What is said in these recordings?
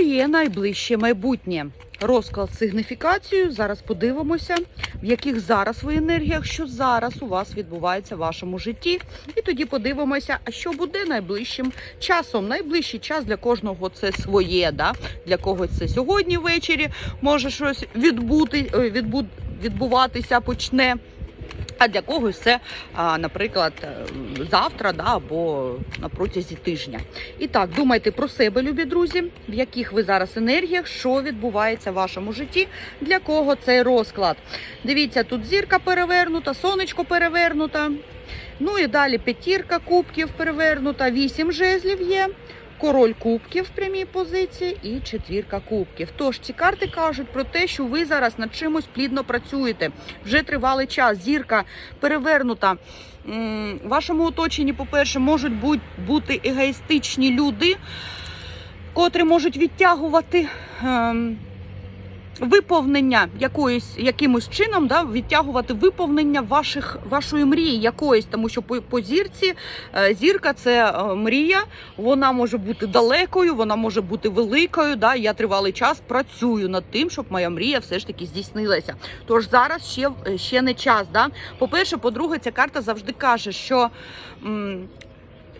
своє найближче майбутнє. Розклад з сигніфікацією. Зараз подивимося, в яких зараз ви енергіях, що зараз у вас відбувається в вашому житті. І тоді подивимося, а що буде найближчим часом. Найближчий час для кожного це своє. Да? Для когось це сьогодні ввечері може щось відбути, е, відбу, відбуватися почне. А для когось це, наприклад, е, завтра да, або на протязі тижня. І так, думайте про себе, любі друзі, в яких ви зараз енергіях, що відбувається в вашому житті, для кого цей розклад. Дивіться, тут зірка перевернута, сонечко перевернута. Ну і далі п'ятірка кубків перевернута, вісім жезлів є. Король кубків в прямій позиції і четвірка кубків. Тож ці карти кажуть про те, що ви зараз над чимось плідно працюєте. Вже тривалий час. Зірка перевернута. В вашому оточенні, по-перше, можуть бути егоїстичні люди, котрі можуть відтягувати. Виповнення якоїсь якимось чином, да, відтягувати виповнення ваших вашої мрії якоїсь, тому що по, по зірці е, зірка це е, мрія, вона може бути далекою, вона може бути великою. Да. Я тривалий час працюю над тим, щоб моя мрія все ж таки здійснилася. Тож зараз ще, ще не час. Да. По-перше, по-друге, ця карта завжди каже, що.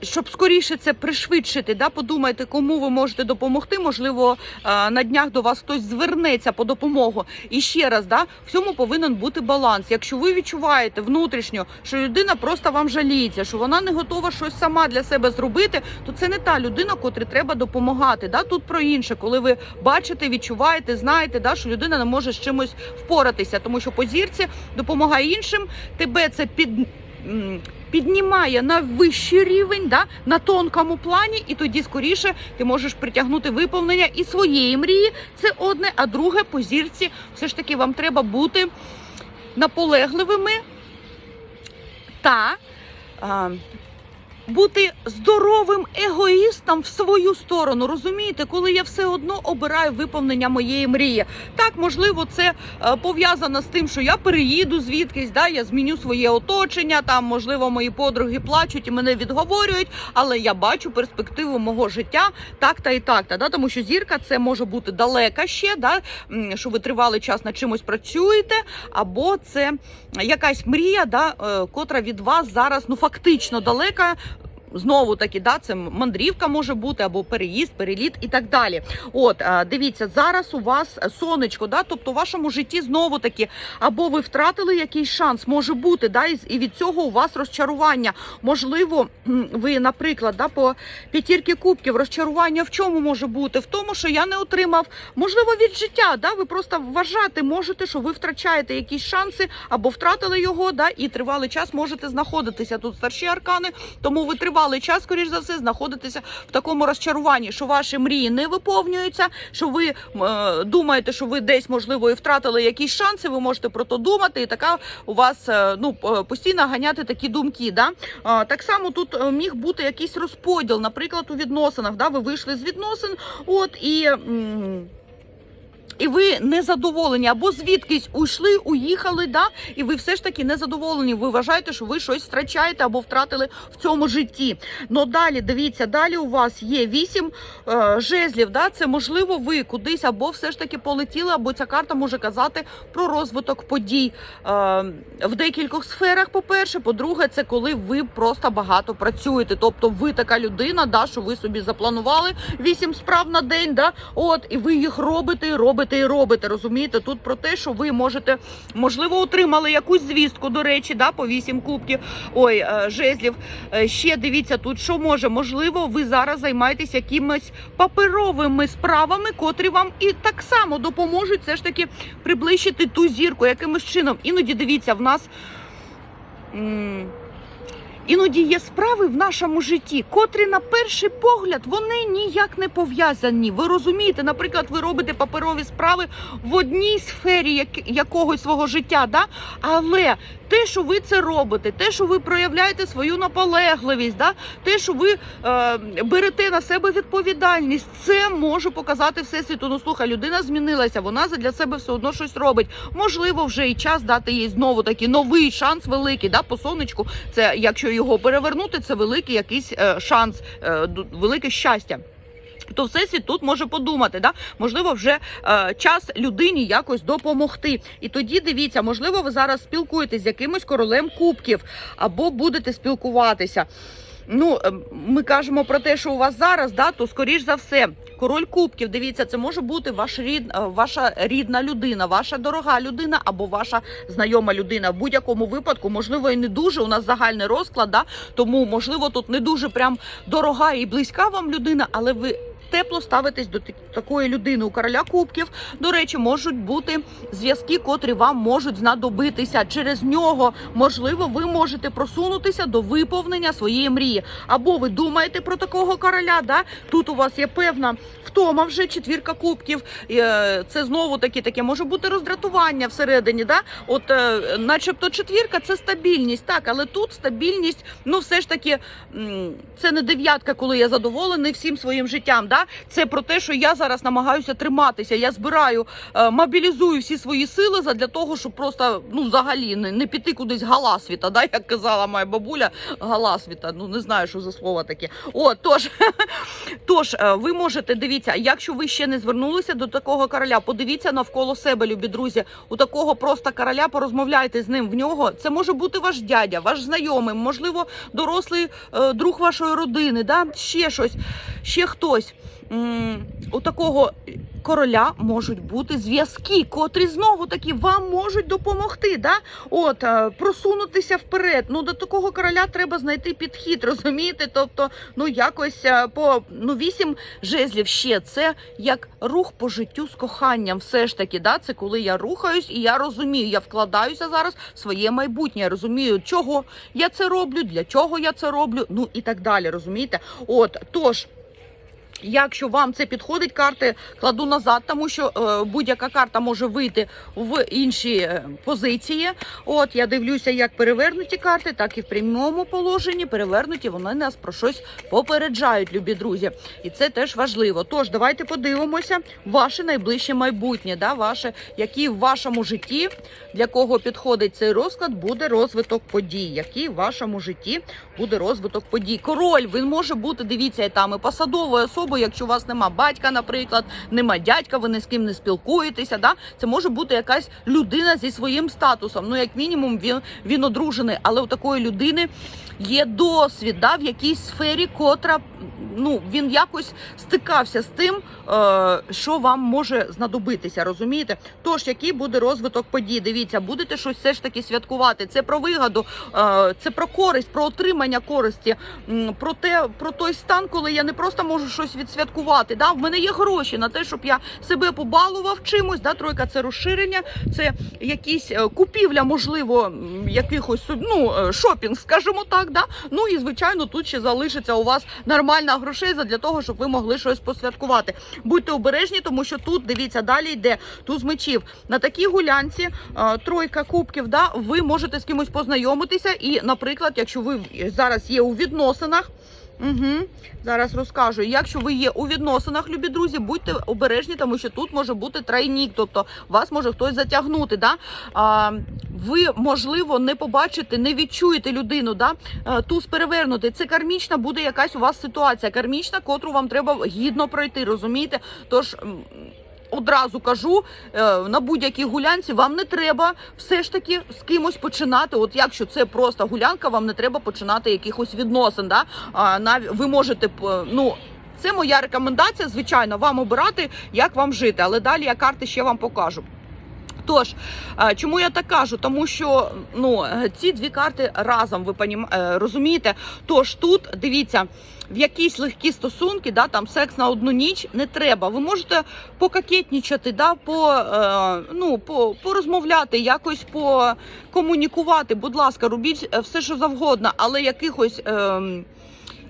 Щоб скоріше це пришвидшити, да, подумайте, кому ви можете допомогти. Можливо, е, на днях до вас хтось звернеться по допомогу. І ще раз, да, в цьому повинен бути баланс. Якщо ви відчуваєте внутрішньо, що людина просто вам жаліється, що вона не готова щось сама для себе зробити, то це не та людина, котрій треба допомагати. Да? Тут про інше, коли ви бачите, відчуваєте, знаєте, да, що людина не може з чимось впоратися, тому що по зірці допомагає іншим, тебе це під. Піднімає на вищий рівень, да, на тонкому плані, і тоді скоріше ти можеш притягнути виповнення і своєї мрії. Це одне, а друге по зірці все ж таки вам треба бути наполегливими та а, бути здоровим егоїстом в свою сторону. Розумієте, коли я все одно обираю виповнення моєї мрії. Так, можливо, це е, пов'язано з тим, що я переїду звідкись, да, я зміню своє оточення. Там, можливо, мої подруги плачуть і мене відговорюють, але я бачу перспективу мого життя так та і так. Та, да, тому що зірка це може бути далека ще, да, що ви тривалий час над чимось працюєте, або це якась мрія, да, е, котра від вас зараз ну фактично далека. Знову таки, да, це мандрівка може бути або переїзд, переліт і так далі. От е, дивіться, зараз у вас сонечко, да, тобто в вашому житті знову таки, або ви втратили якийсь шанс, може бути, да, і, від цього у вас розчарування. Можливо, ви, наприклад, да, по п'ятірки кубків розчарування в чому може бути? В тому, що я не отримав, можливо, від життя. Да, ви просто вважати можете, що ви втрачаєте якісь шанси або втратили його, да, і тривалий час можете знаходитися тут старші аркани, тому ви тривалий час, скоріш за все, знаходитеся в такому розчаруванні, що ваші мрії не виповнюються, що ви е, думаєте, що ви десь можливо і втратили якісь шанси. Ви можете про то думати, і така у вас е, ну е, постійно ганяти такі думки. Да? А, так само тут е, міг бути якийсь розподіл, наприклад, у відносинах. Да? Ви вийшли з відносин, от і. м, і ви не задоволені, або звідкись уйшли, уїхали, да, і ви все ж таки не задоволені. Ви вважаєте, що ви щось втрачаєте або втратили в цьому житті. Ну далі дивіться, далі у вас є вісім е, жезлів. Да, це можливо, ви кудись або все ж таки полетіли, або ця карта може казати про розвиток подій е, в декількох сферах. По-перше, по-друге, це коли ви просто багато працюєте. Тобто, ви така людина, да, що ви собі запланували вісім справ на день, да, от і ви їх робите, і робите, і робите. Розумієте, тут про те, що ви можете, можливо, отримали якусь звістку, до речі, да, по вісім кубків, ой, е, жезлів. Е, Ще дивіться тут, що може. Можливо, ви зараз займаєтесь якимись паперовими справами, котрі вам і так само допоможуть все ж таки приближити ту зірку якимось чином. Іноді дивіться, в нас. Іноді є справи в нашому житті, котрі на перший погляд вони ніяк не пов'язані. Ви розумієте, наприклад, ви робите паперові справи в одній сфері як, якогось свого життя, да? але те, що ви це робите, те, що ви проявляєте свою наполегливість, да? те, що ви е, берете на себе відповідальність, це може показати всесвіту. Ну слухай, людина змінилася, вона для себе все одно щось робить. Можливо, вже і час дати їй знову такий новий шанс великий. Да? По сонечку, це якщо його перевернути, це великий якийсь е, шанс, е, велике щастя. то всесвіт тут може подумати, да? можливо, вже е, час людині якось допомогти. І тоді дивіться, можливо, ви зараз спілкуєтесь з якимось королем кубків або будете спілкуватися. Ну, е, ми кажемо про те, що у вас зараз, да, то скоріш за все, король кубків, дивіться, це може бути ваш рід, е, ваша рідна людина, ваша дорога людина або ваша знайома людина. В будь-якому випадку, можливо, і не дуже. У нас загальний розклад, да, тому можливо тут не дуже прям дорога і близька вам людина, але ви. Тепло ставитесь до такої людини у короля кубків. До речі, можуть бути зв'язки, котрі вам можуть знадобитися. Через нього можливо, ви можете просунутися до виповнення своєї мрії. Або ви думаєте про такого короля. Да? Тут у вас є певна втома вже четвірка кубків. Е, Це знову таки таке може бути роздратування всередині. Да? От, е, начебто, четвірка це стабільність, так, але тут стабільність, ну все ж таки, це не дев'ятка, коли я задоволений всім своїм життям. Да? Це про те, що я зараз намагаюся триматися. Я збираю, е, мобілізую всі свої сили для того, щоб просто ну взагалі не, не піти кудись галасвіта. Да? Як казала моя бабуля, галасвіта. Ну не знаю, що за слово таке. О, тож, тож е, ви можете дивіться, якщо ви ще не звернулися до такого короля, подивіться навколо себе, любі друзі. У такого просто короля порозмовляйте з ним. В нього це може бути ваш дядя, ваш знайомий, можливо, дорослий е, друг вашої родини, да? ще щось, ще хтось. У такого короля можуть бути зв'язки, котрі знову таки вам можуть допомогти. Да? От е, просунутися вперед. Ну до такого короля треба знайти підхід, розумієте? Тобто, ну якось е, по ну вісім жезлів ще це як рух по життю з коханням. Все ж таки, да? це коли я рухаюсь і я розумію, я вкладаюся зараз в своє майбутнє. Я розумію, чого я це роблю, для чого я це роблю, ну і так далі. Розумієте? От тож. Якщо вам це підходить, карти кладу назад, тому що е, будь-яка карта може вийти в інші е, позиції. От я дивлюся, як перевернуті карти, так і в прямому положенні. Перевернуті вони нас про щось попереджають, любі друзі, і це теж важливо. Тож давайте подивимося ваше найближче майбутнє, да, ваше, які в вашому житті для кого підходить цей розклад, буде розвиток подій. Який в вашому житті буде розвиток подій? Король він може бути, дивіться, там і посадовою особою, якщо у вас нема батька, наприклад, нема дядька, ви ні з ким не спілкуєтеся. Да? Це може бути якась людина зі своїм статусом. Ну, як мінімум, він, він одружений, але у такої людини є досвід да, в якійсь сфері, котра ну він якось стикався з тим, е, що вам може знадобитися. Розумієте? Тож, який буде розвиток подій? Дивіться, будете щось все ж таки святкувати. Це про вигаду, е, це про користь, про отримання користі, про те, про той стан, коли я не просто можу щось відсвяткувати. Да? В мене є гроші на те, щоб я себе побалував чимось. Да? Тройка це розширення, це якісь е, купівля, можливо, якихось ну, шопінг, скажімо так. Да? Ну і звичайно, тут ще залишиться у вас нормальна грошей для того, щоб ви могли щось посвяткувати. Будьте обережні, тому що тут дивіться, далі йде туз мечів. На такій гулянці е, тройка кубків. Да, ви можете з кимось познайомитися. І, наприклад, якщо ви зараз є у відносинах. Угу. Зараз розкажу. Якщо ви є у відносинах, любі друзі, будьте обережні, тому що тут може бути трайнік, тобто вас може хтось затягнути. Да? А, ви, можливо, не побачите, не відчуєте людину. Да? А, туз перевернути. Це кармічна буде якась у вас ситуація. Кармічна, котру вам треба гідно пройти, розумієте? Тож. Одразу кажу е, на будь-якій гулянці вам не треба все ж таки з кимось починати. От якщо це просто гулянка, вам не треба починати якихось відносин. Да? А, ви можете ну. Це моя рекомендація, звичайно, вам обирати, як вам жити. Але далі я карти ще вам покажу. Тож, е, чому я так кажу? Тому що ну, ці дві карти разом, ви е, розумієте? Тож тут дивіться, в якісь легкі стосунки, да, там секс на одну ніч не треба. Ви можете покакетнічати, да, по, е, ну, по, порозмовляти, якось покомунікувати. Будь ласка, робіть все, що завгодно, але якихось. Е,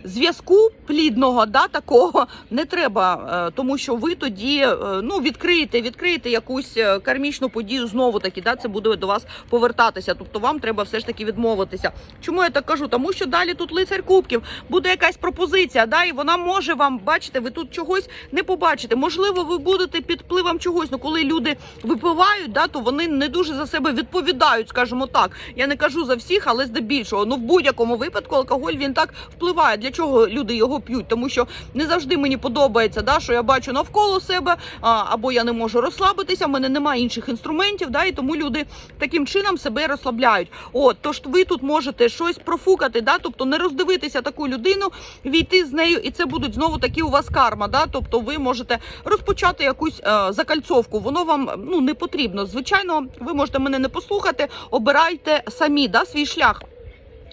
Зв'язку плідного да такого не треба, е, тому що ви тоді е, ну відкриєте, відкриєте якусь е, кармічну подію знову таки. Да, це буде до вас повертатися. Тобто вам треба все ж таки відмовитися. Чому я так кажу? Тому що далі тут лицар кубків буде якась пропозиція, да, і вона може вам бачите, ви тут чогось не побачите. Можливо, ви будете під впливом чогось. Ну коли люди випивають, да, то вони не дуже за себе відповідають, скажімо так. Я не кажу за всіх, але здебільшого. Ну в будь-якому випадку алкоголь він так впливає. Для для чого люди його п'ють, тому що не завжди мені подобається, да, що я бачу навколо себе, а, або я не можу розслабитися, в мене немає інших інструментів, да, і тому люди таким чином себе розслабляють. От, тож ви тут можете щось профукати, да, тобто не роздивитися таку людину, війти з нею, і це будуть знову такі у вас карма. Да, тобто ви можете розпочати якусь е, закальцовку. Воно вам ну не потрібно. Звичайно, ви можете мене не послухати, обирайте самі да, свій шлях.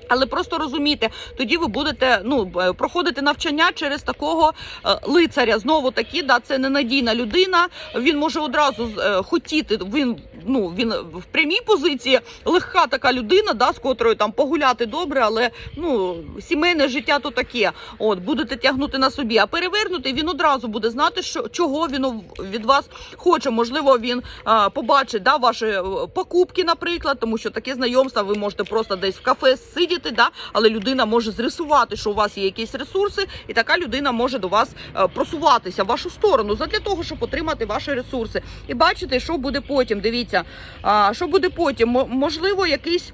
Але просто розумійте, тоді ви будете ну е, проходити навчання через такого е, лицаря. Знову таки, да, це ненадійна людина. Він може одразу е, хотіти. Він ну він в прямій позиції легка така людина, да, з котрою там погуляти добре, але ну сімейне життя то таке. От будете тягнути на собі. А перевернути він одразу буде знати, що чого він від вас хоче. Можливо, він е, побачить да, ваші е, покупки, наприклад, тому що таке знайомство ви можете просто десь в кафе сидіти, да, але людина може зрисувати, що у вас є якісь ресурси, і така людина може до вас е, просуватися в вашу сторону задля того, щоб отримати ваші ресурси. І бачите, що буде потім. Дивіться, а, що буде потім. Мо- Можливо, якийсь.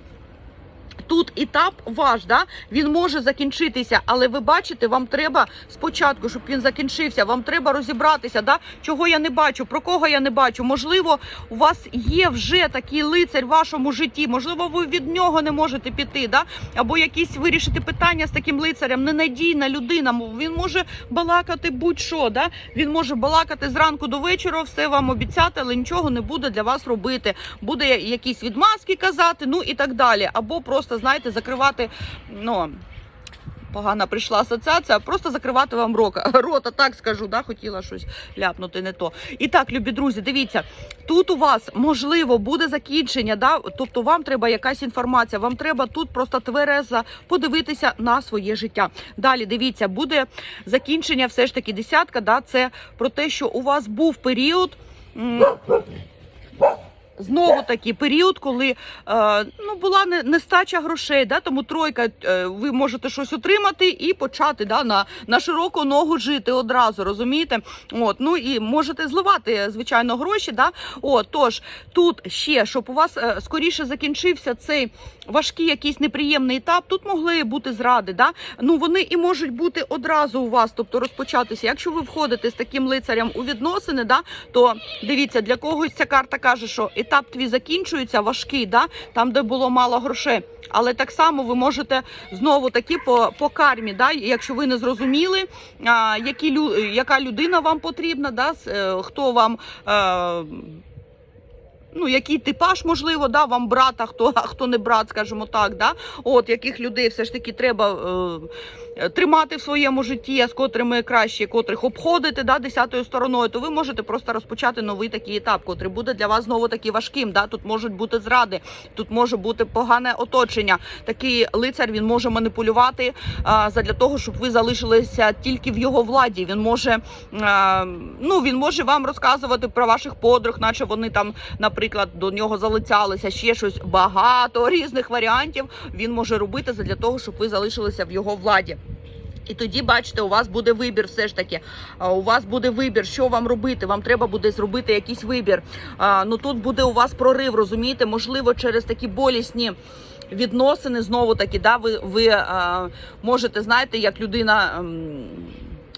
Тут етап ваш, да? він може закінчитися, але ви бачите, вам треба спочатку, щоб він закінчився. Вам треба розібратися, да? чого я не бачу, про кого я не бачу. Можливо, у вас є вже такий лицар в вашому житті. Можливо, ви від нього не можете піти, да? або якісь вирішити питання з таким лицарем. Ненадійна людина. Він може балакати будь-що. Да? Він може балакати зранку до вечора, все вам обіцяти, але нічого не буде для вас робити. Буде якісь відмазки казати, ну і так далі. Або просто, знаєте, закривати. ну... Погана прийшла асоціація, просто закривати вам рока. рота, так скажу, да, хотіла щось ляпнути не то. І так, любі друзі, дивіться, тут у вас можливо буде закінчення, да, тобто вам треба якась інформація, вам треба тут просто тверезо подивитися на своє життя. Далі дивіться, буде закінчення, все ж таки десятка. Да, це про те, що у вас був період. Знову таки період, коли е, ну була не, нестача грошей, да, тому тройка, е, ви можете щось отримати і почати да, на, на широку ногу жити одразу, розумієте? От, ну і можете зливати, звичайно, гроші. Да? От, тож тут ще, щоб у вас е, скоріше закінчився цей важкий якийсь неприємний етап, тут могли бути зради. Да? Ну вони і можуть бути одразу у вас, тобто розпочатися. Якщо ви входите з таким лицарем у відносини, да, то дивіться, для когось ця карта каже, що етап твій закінчується важкий, да, там, де було мало грошей. Але так само ви можете знову таки по, по кармі, да, якщо ви не зрозуміли, а, які яка людина вам потрібна, да, е, хто вам. Е, Ну, який типаж, можливо, да, вам брат, а хто, а хто не брат, скажімо так, да? От яких людей все ж таки треба е, тримати в своєму житті, а з котрими краще, котрих обходити да, десятою стороною, то ви можете просто розпочати новий такий етап, котрий буде для вас знову таки важким. Да? Тут можуть бути зради, тут може бути погане оточення. Такий лицар він може маніпулювати а, задля того, щоб ви залишилися тільки в його владі. Він може, а, ну, він може вам розказувати про ваших подруг, наче вони там, наприклад, до нього залицялися, ще щось багато різних варіантів. Він може робити задля того, щоб ви залишилися в його владі. І тоді, бачите, у вас буде вибір, все ж таки. У вас буде вибір, що вам робити. Вам треба буде зробити якийсь вибір. Ну тут буде у вас прорив, розумієте? Можливо, через такі болісні відносини знову таки, да, ви, ви а, можете, знаєте, як людина. ем,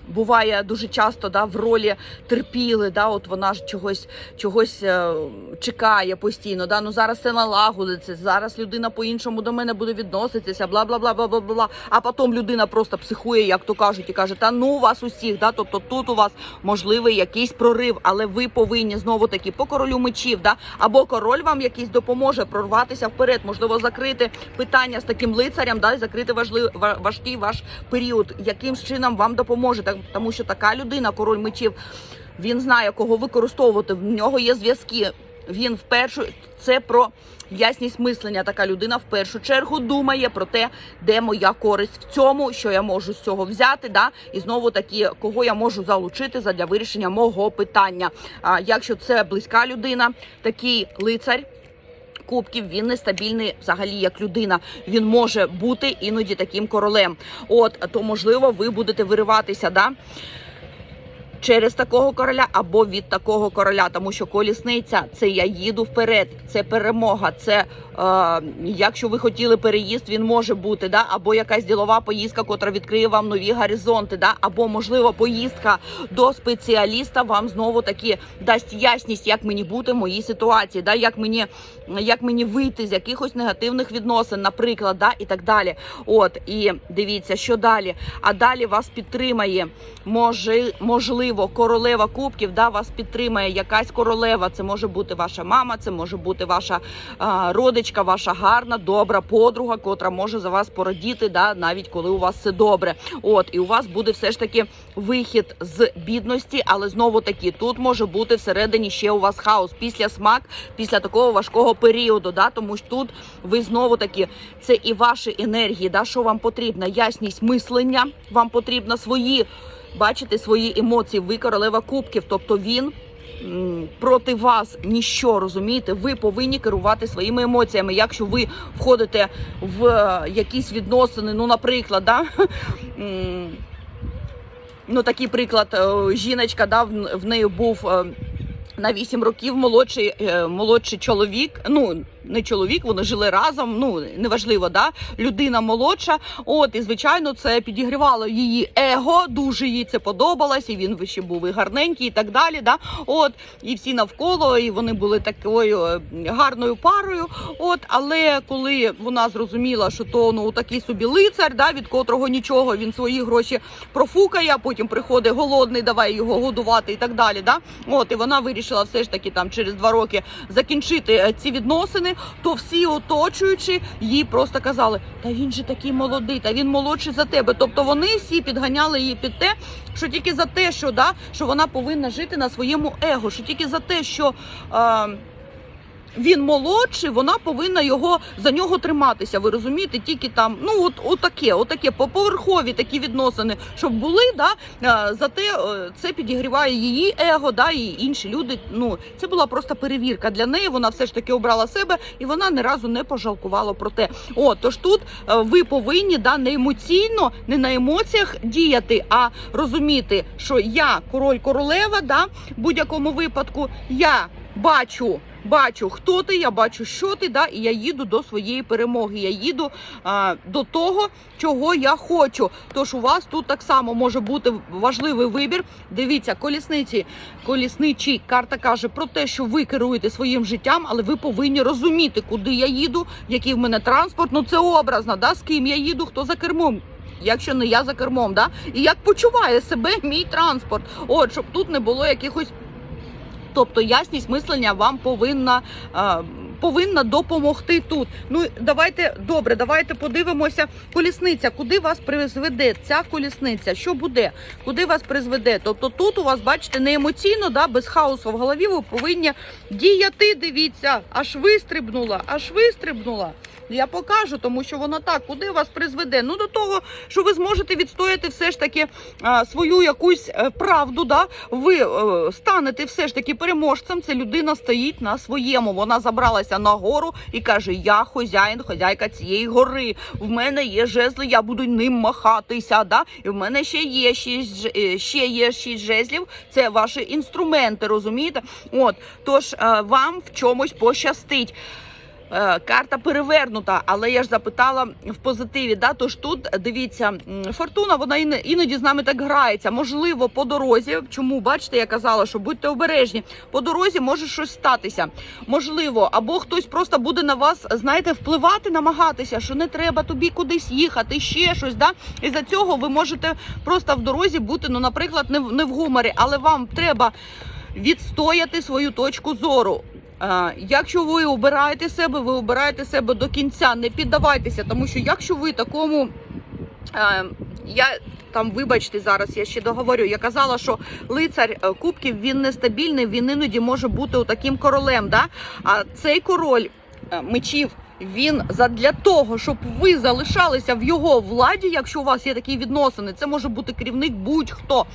Буває дуже часто да, в ролі терпіли, да, от вона ж чогось, чогось е, чекає постійно. Да, ну зараз це налагодиться, зараз людина по-іншому до мене буде відноситися, бла бла бла бла бла бла. А потім людина просто психує, як то кажуть, і каже: Та ну у вас усіх, да, тобто тут у вас можливий якийсь прорив, але ви повинні знову таки по королю мечів, да, або король вам якийсь допоможе прорватися вперед, можливо, закрити питання з таким лицарем, да, і закрити важливий важкий ваш період, яким чином вам допоможе, так тому що така людина, король мечів, він знає, кого використовувати. В нього є зв'язки. Він в першу це про ясність мислення. Така людина в першу чергу думає про те, де моя користь в цьому, що я можу з цього взяти, да і знову таки, кого я можу залучити задля вирішення мого питання. А якщо це близька людина, такий лицар. Кубків він нестабільний взагалі як людина. Він може бути іноді таким королем. От то можливо, ви будете вириватися, да через такого короля або від такого короля, тому що колісниця це я їду вперед, це перемога. Це е, якщо ви хотіли переїзд, він може бути, да, або якась ділова поїздка, котра відкриє вам нові горизонти, да, або можливо поїздка до спеціаліста вам знову таки дасть ясність, як мені бути в моїй ситуації, да, як мені як мені вийти з якихось негативних відносин, наприклад, да, і так далі. От і дивіться, що далі. А далі вас підтримає може, можливо королева кубків. Да, вас підтримає якась королева. Це може бути ваша мама, це може бути ваша а, родичка, ваша гарна, добра подруга, котра може за вас порадіти, да, навіть коли у вас все добре. От і у вас буде все ж таки вихід з бідності, але знову таки тут може бути всередині ще у вас хаос після смак, після такого важкого періоду. Да, тому що тут ви знову таки це і ваші енергії, да, що вам потрібна ясність мислення, вам потрібно свої бачите свої емоції. Ви королева кубків, тобто він. Проти вас ніщо розумієте, ви повинні керувати своїми емоціями. Якщо ви входите в е, якісь відносини, ну, наприклад, да, ну такий приклад, е, жіночка, да, в неї був е, на 8 років молодший, молодший чоловік. Ну не чоловік, вони жили разом. Ну неважливо, да людина молодша. От і звичайно, це підігрівало її его. Дуже їй це подобалось, і він ще був і гарненький, і так далі. Да, от і всі навколо, і вони були такою е, гарною парою. От, але коли вона зрозуміла, що то ну такий собі лицар, да, від котрого нічого він свої гроші профукає, а потім приходить голодний, давай його годувати і так далі. Да? От і вона вирішила все ж таки там через два роки закінчити е, ці відносини. То всі оточуючи їй просто казали: Та він же такий молодий, та він молодший за тебе. Тобто вони всі підганяли її під те, що тільки за те, що да, що вона повинна жити на своєму его, що тільки за те, що. Е, він молодший, вона повинна його за нього триматися. Ви розумієте, тільки там, ну от отаке, отаке, поверхові такі відносини, щоб були, да зате е, це підігріває її его, да, і інші люди. Ну це була просто перевірка для неї. Вона все ж таки обрала себе, і вона ні разу не пожалкувала про те. О, тож тут е, ви повинні да не емоційно, не на емоціях діяти, а розуміти, що я король королева, да, в будь-якому випадку я бачу. Бачу, хто ти, я бачу, що ти, да, і я їду до своєї перемоги. Я їду а, до того, чого я хочу. Тож у вас тут так само може бути важливий вибір. Дивіться, колісниці, колісничі карта каже про те, що ви керуєте своїм життям, але ви повинні розуміти, куди я їду, який в мене транспорт. Ну це образно, да, з ким я їду, хто за кермом. Якщо не я за кермом, да, і як почуває себе мій транспорт, от щоб тут не було якихось Тобто ясність мислення вам повинна. Повинна допомогти тут. Ну давайте добре, давайте подивимося. Колісниця, куди вас призведе ця колісниця? Що буде? Куди вас призведе? Тобто тут у вас, бачите, не емоційно, да, без хаосу в голові. Ви повинні діяти. Дивіться, аж вистрибнула, аж вистрибнула. Я покажу, тому що воно так, куди вас призведе? Ну до того, що ви зможете відстояти все ж таки а, свою якусь е, правду. Да? Ви е, станете все ж таки переможцем. Це людина стоїть на своєму. Вона забралася на гору і каже: Я хозяїн, хозяйка цієї гори. В мене є жезли, я буду ним махатися. Да? І в мене ще є шість, е, ще є шість жезлів. Це ваші інструменти, розумієте? От тож е, вам в чомусь пощастить. Е, Карта перевернута, але я ж запитала в позитиві. Да? Тож тут дивіться, фортуна вона іно- іноді з нами так грається. Можливо, по дорозі. Чому бачите, я казала, що будьте обережні. По дорозі може щось статися. Можливо, або хтось просто буде на вас, знаєте, впливати, намагатися, що не треба тобі кудись їхати, ще щось. Да? І за цього ви можете просто в дорозі бути, ну, наприклад, не в, не в гуморі, але вам треба відстояти свою точку зору. Е, Якщо ви обираєте себе, ви обираєте себе до кінця, не піддавайтеся, тому що якщо ви такому. е, Я там, вибачте, зараз я ще договорю. Я казала, що лицар е, кубків він нестабільний, він іноді може бути таким королем. Да? А цей король мечів. Він задля того, щоб ви залишалися в його владі, якщо у вас є такі відносини, це може бути керівник будь-хто.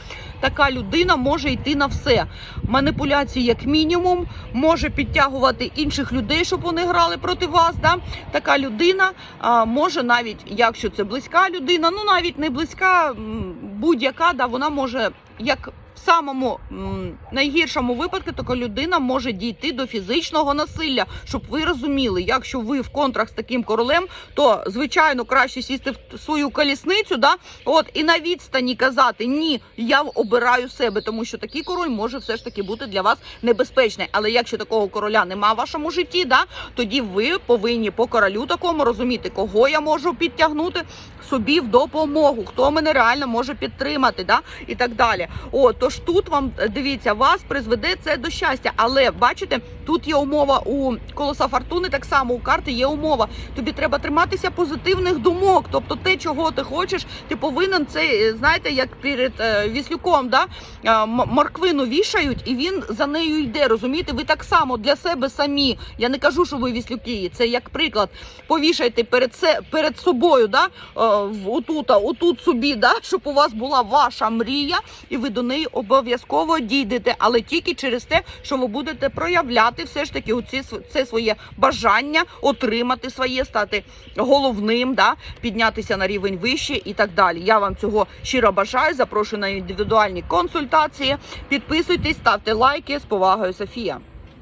Така людина може йти на все. Маніпуляції, як мінімум, може підтягувати інших людей, щоб вони грали проти вас. Да? Така людина а, може навіть, якщо це близька людина, ну навіть не близька, будь-яка, да, вона може як самому м, найгіршому випадку така людина може дійти до фізичного насилля. Щоб ви розуміли, якщо ви в контракт з таким королем, то звичайно краще сісти в свою колісницю, да, от і на відстані казати ні, я обираю себе, тому що такий король може все ж таки бути для вас небезпечний. Але якщо такого короля нема в вашому житті, да, тоді ви повинні по королю такому розуміти, кого я можу підтягнути собі в допомогу, хто мене реально може підтримати, да, і так далі. О, тож тут вам е, дивіться, вас призведе це до щастя. Але бачите, тут є умова у колоса фортуни, так само у карти є умова. Тобі треба триматися позитивних думок. Тобто, те, чого ти хочеш, ти повинен це, е, знаєте, як перед е, віслюком, да? е, морквину вішають, і він за нею йде. Розумієте, ви так само для себе самі. Я не кажу, що ви віслюки. Це як приклад. Повішайте перед се перед собою, да? е, отут, отут собі, да? щоб у вас була ваша мрія, і ви до неї обов'язково дійдете, але тільки через те, що ви будете проявляти все ж таки оці це своє бажання отримати своє, стати головним, да? піднятися на рівень вище і так далі. Я вам цього щиро бажаю. Запрошую на індивідуальні консультації. Підписуйтесь, ставте лайки. З повагою, Софія.